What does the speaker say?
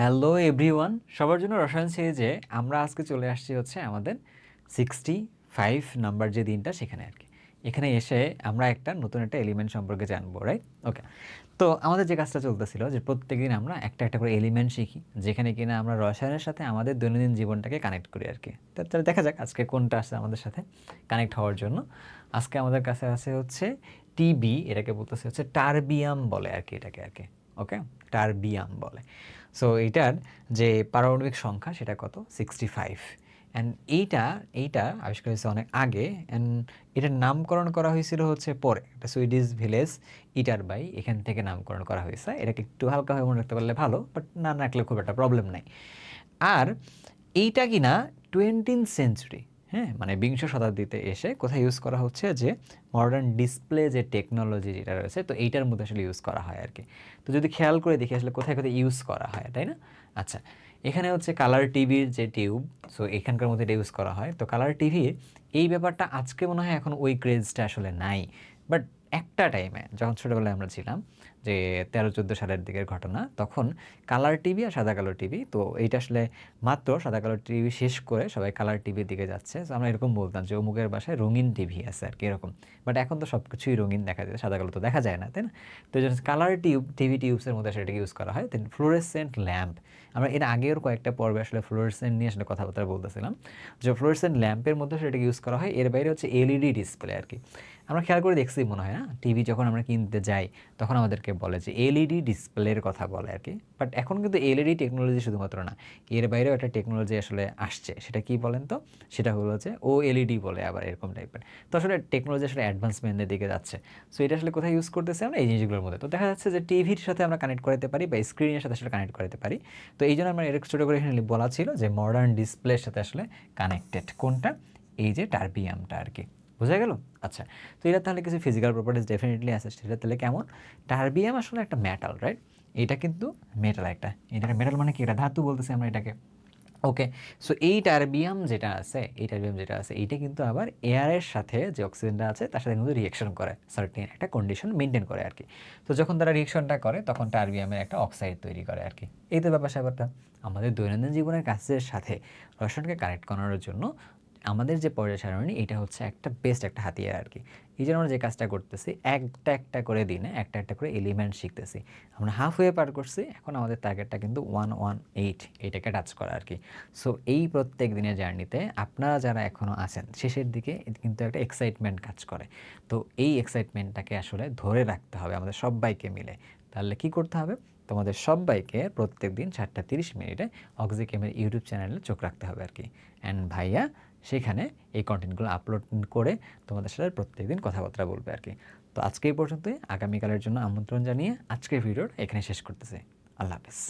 Hello everyone সবার জন্য রসায়ন সিরিজে আমরা আজকে চলে আসছি হচ্ছে আমাদের সিক্সটি ফাইভ নাম্বার যে দিনটা সেখানে আর কি। এখানে এসে আমরা একটা নতুন একটা এলিমেন্ট সম্পর্কে জানব রাইট ওকে তো আমাদের যে কাজটা চলতেছিল যে প্রত্যেকদিন আমরা একটা একটা করে এলিমেন্ট শিখি, যেখানে কিনা আমরা রসায়নের সাথে আমাদের দৈনন্দিন জীবনটাকে কানেক্ট করি আর কি। তাহলে দেখা যাক আজকে কোনটা আসছে আমাদের সাথে কানেক্ট হওয়ার জন্য। আজকে আমাদের কাছে আছে হচ্ছে টিবি এটাকে বলতেছে হচ্ছে টার্বিয়াম বলে আর কি এটাকে আর কি। ওকে? টার্বিয়াম বলে। সো এইটার যে পারমাণবিক সংখ্যা সেটা কত? সিক্সটি ফাইভ অ্যান্ড এইটা এইটা আবিষ্কার হয়েছে অনেক আগে। অ্যান্ড এটার নামকরণ করা হয়েছিল হচ্ছে পরে। এটা সুইডিশ ভিলেজ ইটার বাই এখান থেকে নামকরণ করা হয়েছে। এটাকে একটু হালকাভাবে মনে রাখতে পারলে ভালো বাট না রাখলে খুব একটা প্রবলেম নাই। আর এইটা কিনা টোয়েন্টিন সেঞ্চুরি হ্যাঁ মানে বিংশ শতাব্দীতে এসে কোথায় ইউজ করা হচ্ছে যে মডার্ন ডিসপ্লে যে টেকনোলজি যেটা রয়েছে, তো এইটার মধ্যে আসলে ইউজ করা হয় আর কি তো যদি খেয়াল করে দেখি আসলে কোথায় কোথায় ইউজ করা হয়, তাই না? আচ্ছা এখানে হচ্ছে কালার টিভির যে টিউব সো এখানকার মধ্যে এটা ইউজ করা হয়। তো কালার টিভির এই ব্যাপারটা আজকে মনে হয় এখন ওই ক্রেজটা আসলে নাই। বাট একটা টাইমে যখন ছোটোবেলায় আমরা ছিলাম, যে তেরো, চোদ্দ সালের দিকের ঘটনা, তখন কালার টিভি আর সাদা কালো টিভি তো এইটা আসলে মাত্র সাদা কালো টিভি শেষ করে সবাই কালার টিভির দিকে যাচ্ছে। তো আমরা এরকম বলতাম যে অমুকের বাসায় রঙিন টিভি আছে আর কি, এরকম। বাট এখন তো সব কিছুই রঙিন দেখা যায়, সাদা কালো তো দেখা যায় না, তাই না? তো জন্য কালার টিউব টিভি টিউবসের মধ্যে সেটাকে ইউজ করা হয়। দেন ফ্লোরেসেন্ট ল্যাম্প আমরা এর আগের কয়েকটা পর্বে আসলে ফ্লোরেসেন্ট নিয়ে আসলে কথাবার্তা বলতেছিলাম। যে ফ্লোরেসেন্ট ল্যাম্পের মধ্যে সেটাকে ইউজ করা হয়, এর বাইরে হচ্ছে এলইডি ডিসপ্লে আর কি। আমরা খেয়াল করে দেখছি মনে হয় না টিভি যখন আমরা কিনতে যাই, তখন আমাদেরকে বলে যে এলইডি ডিসপ্লের কথা বলে আর কি। বাট এখন কিন্তু এলইডি টেকনোলজি শুধুমাত্র না, এর বাইরেও একটা টেকনোলজি আসলে আসছে। সেটা কি বলেন তো? সেটা হলো যে ও এলইডি বলে আবার এরকম টাইপের তো আসলে টেকনোলজি আসলে অ্যাডভান্সমেন্টের দিকে যাচ্ছে। সো এটা আসলে কোথায় ইউজ করতেছে আমরা? এই জিনিসগুলোর মধ্যে। তো দেখা যাচ্ছে যে টিভির সাথে আমরা কানেক্ট করতে পারি বা স্ক্রিনের সাথে আসলে কানেক্ট করতে পারি। তো এই জন্য আমরা এরকম ছোটো করে এখানে বলা ছিল যে মডার্ন ডিসপ্লের সাথে আসলে কানেক্টেড কোনটা? এই যে টার্বিয়ামটা আর কি। বোঝা গেল? আচ্ছা তো এটা তাহলে কিছু ফিজিক্যাল প্রপার্টিস ডেফিনেটলি আছে, সেটা তাহলে কেমন? টার্বিয়াম আসলে একটা মেটাল রাইট এটা কিন্তু মেটাল একটা। এটা মেটাল মানে কি? এটা ধাতু বলতেছি আমরা এটাকে। ওকে সো এই টার্বিয়াম যেটা আছে, এই টার্বিয়াম যেটা আছে, এইটা কিন্তু আবার এয়ারের সাথে যে অক্সিজেনটা আছে, তার সাথে কিন্তু রিয়েকশন করে সার্টেন একটা কন্ডিশন মেনটেন করে আর কি। তো যখন তারা রিয়েকশনটা করে, তখন টার্বিয়ামের একটা অক্সাইড তৈরি করে আর কি। এই তো ব্যাপার স্যাপারটা আমাদের দৈনন্দিন জীবনের কাজের সাথে রসায়নকে কানেক্ট করানোর জন্য আমাদের যে পর্যায় সারণী, এটা হচ্ছে একটা বেস্ট একটা হাতিয়ার আর কি এই জন্য আমরা যে কাজটা করতেছি, একটা একটা করে দিনে একটা একটা করে এলিমেন্ট শিখতেছি। আমরা হাফ ওয়ে পার করছি, এখন আমাদের টার্গেটটা কিন্তু ওয়ান ওয়ান এইট এইটাকে টাচ করা আর কি সো এই প্রত্যেক দিনের জার্নিতে আপনারা যারা এখনও আছেন, শেষের দিকে কিন্তু একটা এক্সাইটমেন্ট কাজ করে। তো এই এক্সাইটমেন্টটাকে আসলে ধরে রাখতে হবে আমাদের সবাইকে মিলে। তাহলে কি করতে হবে? তোমাদের সবাইকে প্রত্যেক দিন সাতটা তিরিশ মিনিটে অক্সিকেমের ইউটিউব চ্যানেলে চোখ রাখতে হবে আর কি। অ্যান্ড ভাইয়া, সেখানে এই কন্টেন্টগুলো আপলোড করে তোমাদের সাথে প্রত্যেক দিন কথাবার্তা বলবে আর কি। তো আজকে এই পর্যন্তই। আগামীকালের জন্য আমন্ত্রণ জানিয়ে আজকের ভিডিওর এখানে শেষ করতেছি। আল্লাহ হাফেজ।